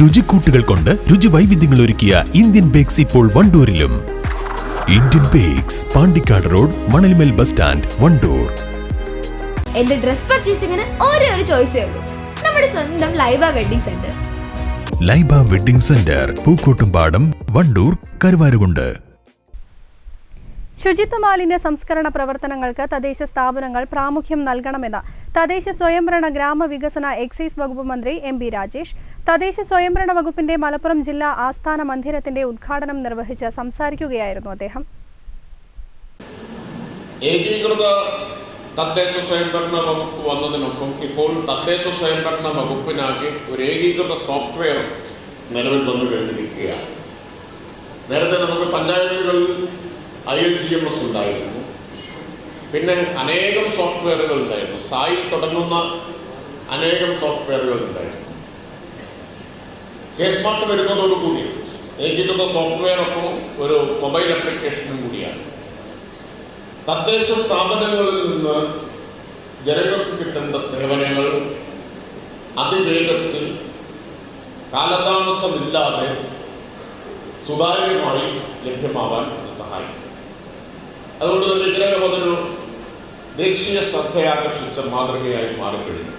രുചിക്കൂട്ടുകൾ കൊണ്ട് രുചി വൈവിധ്യങ്ങൾ ഒരുക്കിയ ഇന്ത്യൻ ബേക്സ് ഇപ്പോൾ വണ്ടൂരിലും. Indian Bakes Pandikkad road Manalmel bus stand Wandoor. എന്റെ ഡ്രസ് പർച്ചേസിംഗിന് ഒരേ ഒരു ചോയ്സേ ഉള്ളൂ. നമ്മുടെ സ്വന്തം Laiba wedding centre Laiba wedding centre Pookkottumpadam Wandoor Karuvarakundu. ശുചിത്വ മാലിന്യ സംസ്കരണ പ്രവർത്തനങ്ങൾക്ക് തദ്ദേശ സ്ഥാപനങ്ങൾ പ്രാമുഖ്യം നൽകണമെന്ന് തദ്ദേശ സ്വയംഭരണ ഗ്രാമവികസന എക്സൈസ് വകുപ്പ് മന്ത്രി എം ബി രാജേഷ് തദ്ദേശ സ്വയംഭരണ വകുപ്പിന്റെ മലപ്പുറം ജില്ലാ ആസ്ഥാന മന്ദിരത്തിന്റെ ഉദ്ഘാടനം നിർവഹിച്ച് സംസാരിക്കുകയായിരുന്നു അദ്ദേഹം. ഏകീകൃത തദ്ദേശ സ്വയംഭരണ വകുപ്പ് വന്നതിനൊപ്പം ഇപ്പോൾ തദ്ദേശ സ്വയംഭരണ വകുപ്പിനാകെ ഒരു ഏകീകൃത സോഫ്റ്റ്വെയർ നിലവിൽ വന്നു കഴിഞ്ഞിരിക്കുകയാണ്. നേരത്തെ നമുക്ക് പഞ്ചായത്തുകളിൽ I L G M S ഉണ്ടായിരുന്നു. പിന്നെ അനേകം സോഫ്റ്റ്വെയറുകൾ ഉണ്ടായിരുന്നു. സായിൽ തുടങ്ങുന്ന അനേകം സോഫ്റ്റ്വെയറുകൾ ഉണ്ടായിരുന്നു. കെ സ്മാർട്ട് വരുന്നതോടുകൂടി ഏകീകൃത സോഫ്റ്റ്വെയർ ഒപ്പം ഒരു മൊബൈൽ ആപ്ലിക്കേഷനും കൂടിയാണ്. തദ്ദേശ സ്ഥാപനങ്ങളിൽ നിന്ന് ജനങ്ങൾക്ക് കിട്ടേണ്ട സേവനങ്ങൾ അതിവേഗത്തിൽ കാലതാമസമില്ലാതെ സുതാര്യമായി ലഭ്യമാവാൻ സഹായിക്കും. അതുകൊണ്ട് തന്നെ ഇതിനകം അതൊരു ദേശീയ ശ്രദ്ധയാകർഷിച്ച മാതൃകയായി മാറിക്കഴിഞ്ഞു.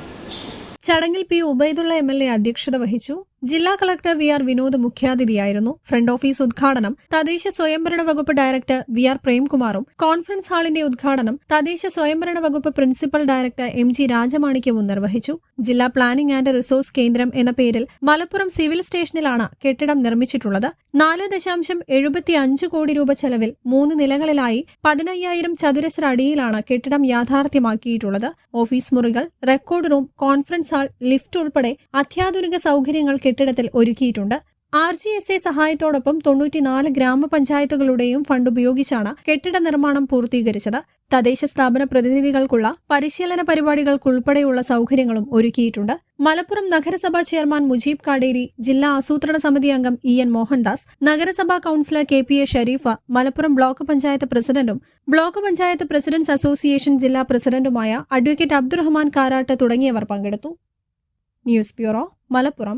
ചടങ്ങിൽ P Ubaidullah M L A അധ്യക്ഷത വഹിച്ചു. ജില്ലാ കളക്ടർ വി ആർ വിനോദ് മുഖ്യാതിഥിയായിരുന്നു. ഫ്രണ്ട് ഓഫീസ് ഉദ്ഘാടനം തദ്ദേശ സ്വയംഭരണ വകുപ്പ് ഡയറക്ടർ വി ആർ പ്രേംകുമാറും കോൺഫറൻസ് ഹാളിന്റെ ഉദ്ഘാടനം തദ്ദേശ സ്വയംഭരണ വകുപ്പ് പ്രിൻസിപ്പൽ ഡയറക്ടർ എം ജി രാജമാണിക്യവും നിർവഹിച്ചു. ജില്ലാ പ്ലാനിംഗ് ആൻഡ് റിസോഴ്സ് കേന്ദ്രം എന്ന പേരിൽ മലപ്പുറം സിവിൽ സ്റ്റേഷനിലാണ് കെട്ടിടം നിർമ്മിച്ചിട്ടുള്ളത്. നാല് ദശാംശം എഴുപത്തി അഞ്ച് കോടി രൂപ ചെലവിൽ മൂന്ന് നിലകളിലായി പതിനയ്യായിരം ചതുരശ്ര അടിയിലാണ് കെട്ടിടം യാഥാർത്ഥ്യമാക്കിയിട്ടുള്ളത്. ഓഫീസ് മുറികൾ record room conference hall lift ഉൾപ്പെടെ അത്യാധുനിക സൗകര്യങ്ങൾ കെട്ടിടത്തിൽ ഒരുക്കിയിട്ടുണ്ട്. ആർ ജി എസ് എ സഹായത്തോടൊപ്പം തൊണ്ണൂറ്റിനാല് ഗ്രാമപഞ്ചായത്തുകളുടെയും ഫണ്ട് ഉപയോഗിച്ചാണ് കെട്ടിട നിർമ്മാണം പൂർത്തീകരിച്ചത്. തദ്ദേശ സ്ഥാപന പ്രതിനിധികൾക്കുള്ള പരിശീലന പരിപാടികൾക്കുൾപ്പെടെയുള്ള സൗകര്യങ്ങളും ഒരുക്കിയിട്ടുണ്ട്. മലപ്പുറം നഗരസഭാ ചെയർമാൻ മുജീബ് കാടേരി ജില്ലാ ആസൂത്രണ സമിതി അംഗം ഇ എൻ മോഹൻദാസ് നഗരസഭാ councillor K P A Shareefa Malappuram block panchayat പ്രസിഡന്റും ബ്ലോക്ക് പഞ്ചായത്ത് പ്രസിഡന്റ്സ് അസോസിയേഷൻ ജില്ലാ പ്രസിഡന്റുമായ അഡ്വക്കേറ്റ് അബ്ദുറഹ്മാൻ കാരാട്ട് തുടങ്ങിയവർ പങ്കെടുത്തു. News bureau Malappuram.